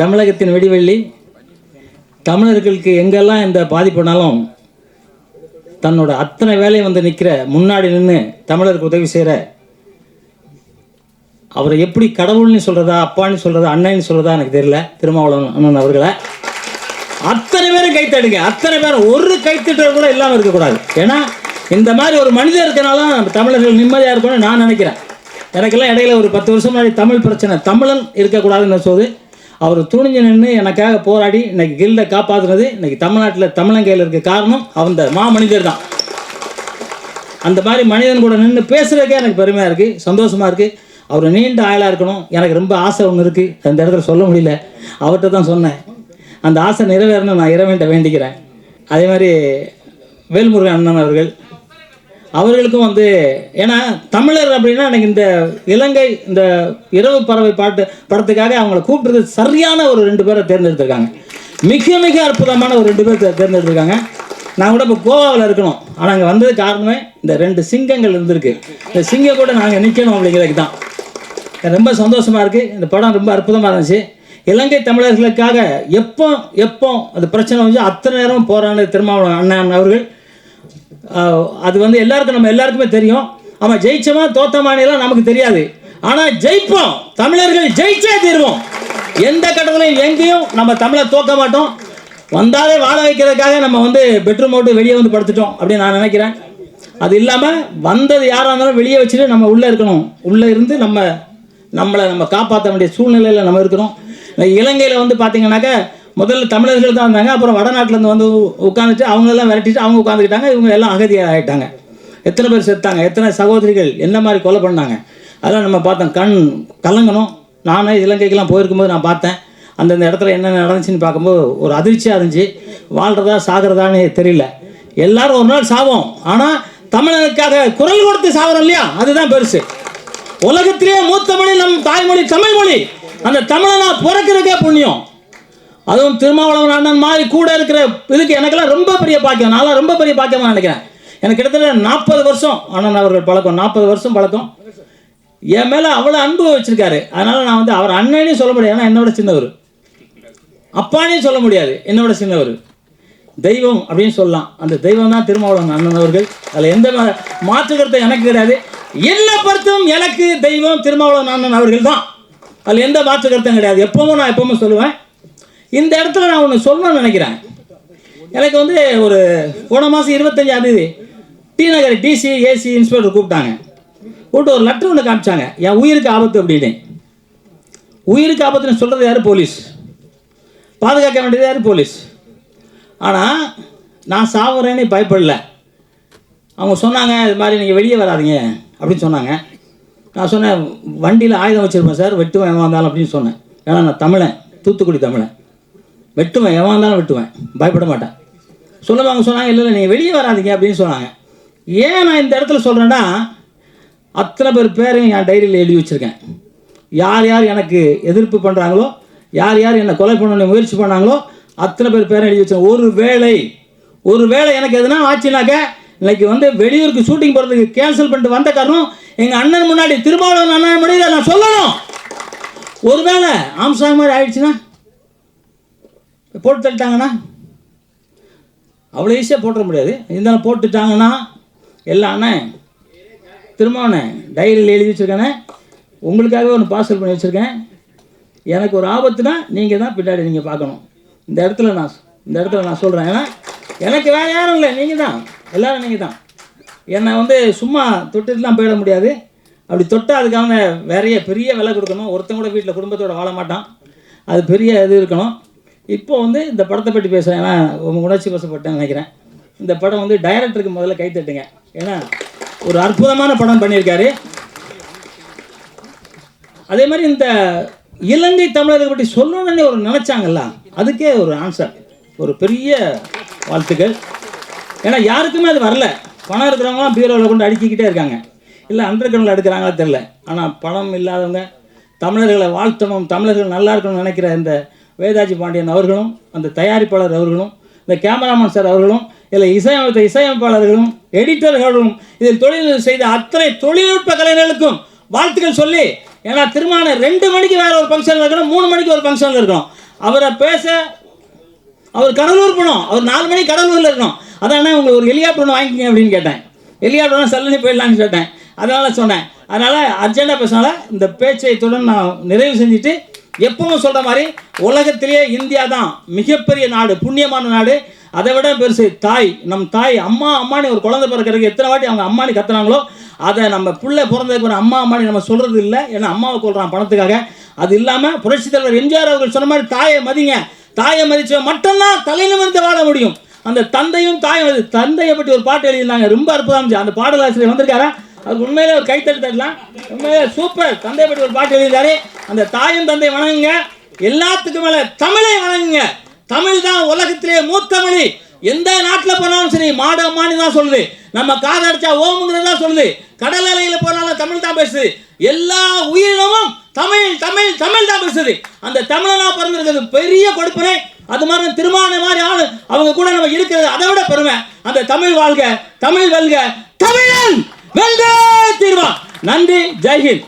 தமிழகத்தின் விடிவெள்ளி தமிழர்களுக்கு எங்கெல்லாம் இந்த பாதிப்புனாலும் தன்னோட அத்தனை வேலையை வந்து நிற்கிற முன்னாடி நின்று தமிழருக்கு உதவி செய்கிற அவரை எப்படி கடவுள்னு சொல்கிறதா அப்பான்னு சொல்கிறதா அண்ணன்னு சொல்கிறதா எனக்கு தெரியல. திருமாவளவன் அண்ணன் அவர்களை அத்தனை பேரும் கைத்தடுங்க. அத்தனை பேரும் ஒரு கைத்தட்டல் கூட இல்லாமல் இருக்கக்கூடாது. ஏன்னா இந்த மாதிரி ஒரு மனிதர் இருக்கனால நம்ம தமிழர்கள் நிம்மதியாக இருக்கணும்னு நான் நினைக்கிறேன். எனக்கெல்லாம் இடையில ஒரு பத்து வருஷம் முன்னாடி தமிழ் பிரச்சனை தமிழன் இருக்கக்கூடாதுன்னு சொல்லுது அவர் துணிஞ்சு நின்று எனக்காக போராடி இன்னைக்கு கில்டை காப்பாற்றுனது இன்னைக்கு தமிழ்நாட்டில் தமிழங்கையில் இருக்க காரணம் அந்த மாமனிதர் தான். அந்த மாதிரி மனிதன் கூட நின்று பேசுகிறதுக்கே எனக்கு பெருமையாக இருக்குது சந்தோஷமாக இருக்குது அவர் நீண்ட ஆயலாக இருக்கணும். எனக்கு ரொம்ப ஆசை ஒன்று இருக்குது அந்த இடத்துல சொல்ல முடியல. அவர்கிட்ட தான் சொன்னேன். அந்த ஆசை நிறைவேறணும் நான் இறைவன்ட்ட வேண்டிக்கிறேன். அதே மாதிரி வேல்முருகன் அண்ணன் அவர்கள் அவர்களுக்கும் வந்து ஏன்னா தமிழர் அப்படின்னா எனக்கு இந்த இலங்கை இந்த இரவு பறவை பாட்டு படத்துக்காக அவங்கள கூப்பிட்றது சரியான ஒரு ரெண்டு பேரை தேர்ந்தெடுத்திருக்காங்க. மிக மிக அற்புதமான ஒரு ரெண்டு பேர் தேர்ந்தெடுத்திருக்காங்க. நான் கூட இப்போ கோவாவில் இருக்கணும். ஆனால் அங்கே வந்தது காரணமே இந்த ரெண்டு சிங்கங்கள் இருந்திருக்கு. இந்த சிங்கம் கூட நாங்கள் நிற்கணும் அப்படிங்கிறதுக்கு தான். ரொம்ப சந்தோஷமாக இருக்குது இந்த படம் ரொம்ப அற்புதமாக இருந்துச்சு. இலங்கை தமிழர்களுக்காக எப்போ எப்போ அது பிரச்சனை வந்து அத்தனை நேரம் போராடின திருமாவளவன் அண்ணன் அவர்கள் அது வந்து எல்லாருக்கும் நம்ம எல்லாருக்குமே தெரியும். ஆமாம் ஜெயிச்சமா தோத்தமானலாம் நமக்கு தெரியாது. ஆனால் ஜெயிப்போம். தமிழர்கள் ஜெயிச்சே தீர்வோம். எந்த கட்டத்திலையும் எங்கேயும் நம்ம தமிழை தோக்க மாட்டோம். வந்தாலே வாழ வைக்கிறதுக்காக நம்ம வந்து பெட்ரூம் போட்டு வெளியே வந்து படுத்துட்டோம் அப்படின்னு நான் நினைக்கிறேன். அது இல்லாமல் வந்தது யாராக இருந்தாலும் வெளியே வச்சுட்டு நம்ம உள்ளே இருக்கணும். உள்ளே இருந்து நம்ம நம்மளை நம்ம காப்பாற்ற வேண்டிய சூழ்நிலையில் நம்ம இருக்கிறோம் இலங்கையில் வந்து பார்த்தீங்கன்னாக்கா முதல்ல தமிழர்கள் தான் இருந்தாங்க அப்புறம் வடநாட்டிலேருந்து வந்து உட்காந்துட்டு அவங்களெல்லாம் விரட்டிட்டு அவங்க உட்காந்துக்கிட்டாங்க இவங்க எல்லாம் அகதியாக ஆகிட்டாங்க எத்தனை பேர் செத்தாங்க எத்தனை சகோதரிகள் என்ன மாதிரி கொலை பண்ணாங்க அதெல்லாம் நம்ம பார்த்தோம். கண் கலங்கணும். நானே இலங்கைக்கெல்லாம் போயிருக்கும்போது நான் பார்த்தேன். அந்தந்த இடத்துல என்ன நடந்துச்சுன்னு பார்க்கும்போது ஒரு அதிர்ச்சியாக இருந்துச்சு. வாழ்கிறதா சாகிறதான்னு தெரியல. எல்லாரும் ஒரு நாள் சாவோம். ஆனால் தமிழனுக்காக குரல் கொடுத்து சாகிறோம் இல்லையா? அதுதான் பெருசு. உலகத்திலேயே மூத்த மொழி நம் தாய்மொழி தமிழ் மொழி அந்த தமிழனா பிறக்கிறதுக்கே புண்ணியம். அதுவும் திருமாவளவன் அண்ணன் மாதிரி கூட இருக்கிற இதுக்கு எனக்கெல்லாம் ரொம்ப பெரிய பாக்கியம். நான்லாம் ரொம்ப பெரிய பாக்கியமாக நினைக்கிறேன். எனக்கு கிட்டத்தட்ட நாற்பது வருஷம் அண்ணன் அவர்கள் பழக்கம். நாற்பது வருஷம் பழக்கம். என் மேலே அவ்வளோ அன்பு வச்சிருக்காரு. அதனால் நான் வந்து அவர் அண்ணனையும் சொல்ல முடியாது. ஏன்னா என்னோட சின்னவர். அப்பானையும் சொல்ல முடியாது. என்னோட சின்னவர். தெய்வம் அப்படின்னு சொல்லலாம். அந்த தெய்வம் தான் திருமாவளவன் அண்ணன் அவர்கள். அதில் எந்த மா- மாற்று எனக்கு கிடையாது. என்னை பொறுத்தும் எனக்கு தெய்வம் திருமாவளவன் அண்ணன் அவர்கள் தான். அதில் எந்த மாற்று கருத்தும் கிடையாது. எப்பவும் நான் எப்பவும் சொல்லுவேன். இந்த இடத்துல நான் ஒன்று சொல்லணும்னு நினைக்கிறேன். எனக்கு வந்து ஒரு போன மாதம் இருபத்தஞ்சாம் தேதி T Nagar DC AC inspector கூப்பிட்டாங்க. கூப்பிட்டு ஒரு லெட்டர் ஒன்று காமிச்சாங்க. என் உயிருக்கு ஆபத்து அப்படின்னு. உயிருக்கு ஆபத்துன்னு சொல்கிறது யார்? போலீஸ். பாதுகாக்க வேண்டியது யார்? போலீஸ். ஆனால் நான் சாவுறேன்னு பயப்படல. அவங்க சொன்னாங்க இது மாதிரி நீங்கள் வெளியே வராதீங்க அப்படின்னு சொன்னாங்க. நான் சொன்னேன் வண்டியில் ஆயுதம் வச்சுருப்பேன் சார். வெட்டுவேன் எவன் வந்தாலும் அப்படின்னு சொன்னேன். ஏன்னா நான் தமிழன். தூத்துக்குடி தமிழன். வெட்டுவேன் எவன் இருந்தாலும் வெட்டுவேன். பயப்பட மாட்டேன். சொல்லுவாங்க அவங்க சொன்னாங்க இல்லை இல்லை நீங்கள் வெளியே வராதீங்க அப்படின்னு சொன்னாங்க. ஏன் நான் இந்த இடத்துல சொல்கிறேன்னா அத்தனை பேர் பேரையும் என் டைரியில் எழுதி வச்சுருக்கேன். யார் யார் எனக்கு எதிர்ப்பு பண்ணுறாங்களோ யார் யார் என்னை கொலை பண்ண முயற்சி பண்ணாங்களோ அத்தனை பேர் பேரை எழுதி வச்சேன் ஒரு வேலை ஒரு வேளை எனக்கு எதுனா ஆச்சுனாக்க இன்னைக்கு வந்து வெளியூருக்கு ஷூட்டிங் போகிறதுக்கு கேன்சல் பண்ணிட்டு வந்த காரணம் எங்கள் அண்ணன் முன்னாடி திருமாவளவன் அண்ணன் முன்னாடி நான் சொல்லணும். ஒருவேளை ஆம்சாங் மாதிரி ஆயிடுச்சுன்னா போட்டு தள்ளிட்டாங்கன்னா அவ்வளோ ஈஸியாக போட்டுற முடியாது. இருந்தாலும் போட்டுட்டாங்கன்னா எல்லாம் அண்ணே டைரியில் எழுதி வச்சுருக்கேனே உங்களுக்காகவே ஒன்று பார்சல் பண்ணி வச்சுருக்கேன். எனக்கு ஒரு ஆபத்துனா நீங்கள் தான் பின்னாடி நீங்கள் பார்க்கணும். இந்த இடத்துல நான் இந்த இடத்துல நான் சொல்கிறேன் ஏன்னா எனக்கு வேறு யாரும் இல்லை. நீங்கள் தான். எல்லோரும் நீங்கள் தான். என்னை வந்து சும்மா தொட்டுட்டுலாம் போயிட முடியாது. அப்படி தொட்டால் அதுக்காக வேறைய பெரிய விலை கொடுக்கணும். ஒருத்தன் கூட வீட்டில் குடும்பத்தோடு வாழ மாட்டான். அது பெரிய இது இருக்கணும். இப்போ வந்து இந்த படத்தை பற்றி பேசுகிறேன் ஏன்னா உங்கள் உணர்ச்சி வசப்பட்டேன் நினைக்கிறேன். இந்த படம் வந்து டைரக்டருக்கு முதல்ல கை தட்டுங்க. ஏன்னா ஒரு அற்புதமான படம் பண்ணியிருக்காரு. அதே மாதிரி இந்த இலங்கை தமிழர்கள் பற்றி சொல்லணும்னு ஒரு நினச்சாங்கல்ல அதுக்கே ஒரு ஆன்சர் ஒரு பெரிய வாழ்த்துக்கள். ஏன்னா யாருக்குமே அது வரல. பணம் இருக்கிறவங்களாம் பீரோவில் கொண்டு அடுக்கிக்கிட்டே இருக்காங்க. இல்லை அண்டர் கிரவுண்டில் எடுக்கிறாங்களா தெரில ஆனால் பணம் இல்லாதவங்க தமிழர்களை வாழ்த்தணும் தமிழர்கள் நல்லா இருக்கணும்னு நினைக்கிற இந்த வேதாஜி பாண்டியன் அவர்களும் அந்த தயாரிப்பாளர் அவர்களும் இந்த கேமராமேன் சார் அவர்களும் இல்லை இசையமைத்த இசையமைப்பாளர்களும் எடிட்டர்களும் இதில் தொழில் செய்த அத்தனை தொழில்நுட்ப கலைஞர்களுக்கும் வாழ்த்துக்கள் சொல்லி ஏன்னா திருமணம் ரெண்டு மணிக்கு வேற ஒரு ஃபங்க்ஷனில் இருக்கணும் மூணு மணிக்கு ஒரு ஃபங்க்ஷனில் இருக்கணும். அவரை பேச அவர் கடலூர் போனோம் அவர் நாலு மணிக்கு கடலூரில் இருக்கணும். அதான் உங்களுக்கு ஒரு எலியா ஒன்று வாங்கிக்கங்க அப்படின்னு கேட்டேன். எலியா ஒன்று சல்லனி போயிடலான்னு கேட்டேன். அதனால் சொன்னேன். அதனால் அர்ஜென்ட்டாக பேசினால இந்த பேச்சை நான் நிறைவு செஞ்சுட்டு எப்பவும் சொல்கிற மாதிரி உலகத்திலேயே இந்தியா தான் மிகப்பெரிய நாடு புண்ணியமான நாடு. அதை விட பெருசு தாய் நம் தாய் அம்மா அம்மானி ஒரு குழந்தை பிறக்கிறதுக்கு எத்தனை வாட்டி அவங்க அம்மானி கத்துனாங்களோ அதை நம்ம பிள்ளை பிறந்ததுக்கு ஒரு அம்மா அம்மானி நம்ம சொல்கிறது இல்லை. ஏன்னா அம்மாவை கொள்கிறான் பணத்துக்காக. அது இல்லாமல் புரட்சி தலைவர் எம்ஜிஆர் அவர்கள் சொன்ன மாதிரி தாயை மதிங்க. தாயை மதிச்ச மட்டும்தான் தலை நிமிர்ந்து வாழ முடியும். அந்த தந்தையும் தாயும் தந்தையை பற்றி ஒரு பாட்டு எழுதியிருந்தாங்க. ரொம்ப அற்புதம் அந்த பாடலாசிரியர் வந்திருக்காரா? அது உண்மையிலே ஒரு கைத்தறி உண்மையிலே சூப்பர் தந்தை பற்றி ஒரு பாட்டு எழுதியிருந்தாரு அந்த தாயும் தந்தை வணங்குங்க. எல்லாத்துக்கும் மேலே தமிழை வணங்குங்க. தமிழ் தான் உலகத்திலே மூத்தமொழி எந்த நாட்டில் போனாலும் சரி மாட அம்மானி தான் சொல்லுது. நம்ம காதடிச்சா ஓமுங்கிறது தான் சொல்லுது. கடல் அலையில் போனாலும் தமிழ் தான் பேசுது. எல்லா உயிரினமும் தமிழ் தமிழ் தமிழ் தான் பேசுது. அந்த தமிழனா பிறந்திருக்கிறது பெரிய கொடுப்பனே. அது மாதிரி திருமான மாதிரி ஆளு. அவங்க கூட நம்ம இருக்கிறது அதை விட பெருமை. அந்த தமிழ் வாழ்க தமிழ் வெல்க. தமிழன்! வெல்க தீர்வான் நன்றி ஜெய்ஹிந்த்.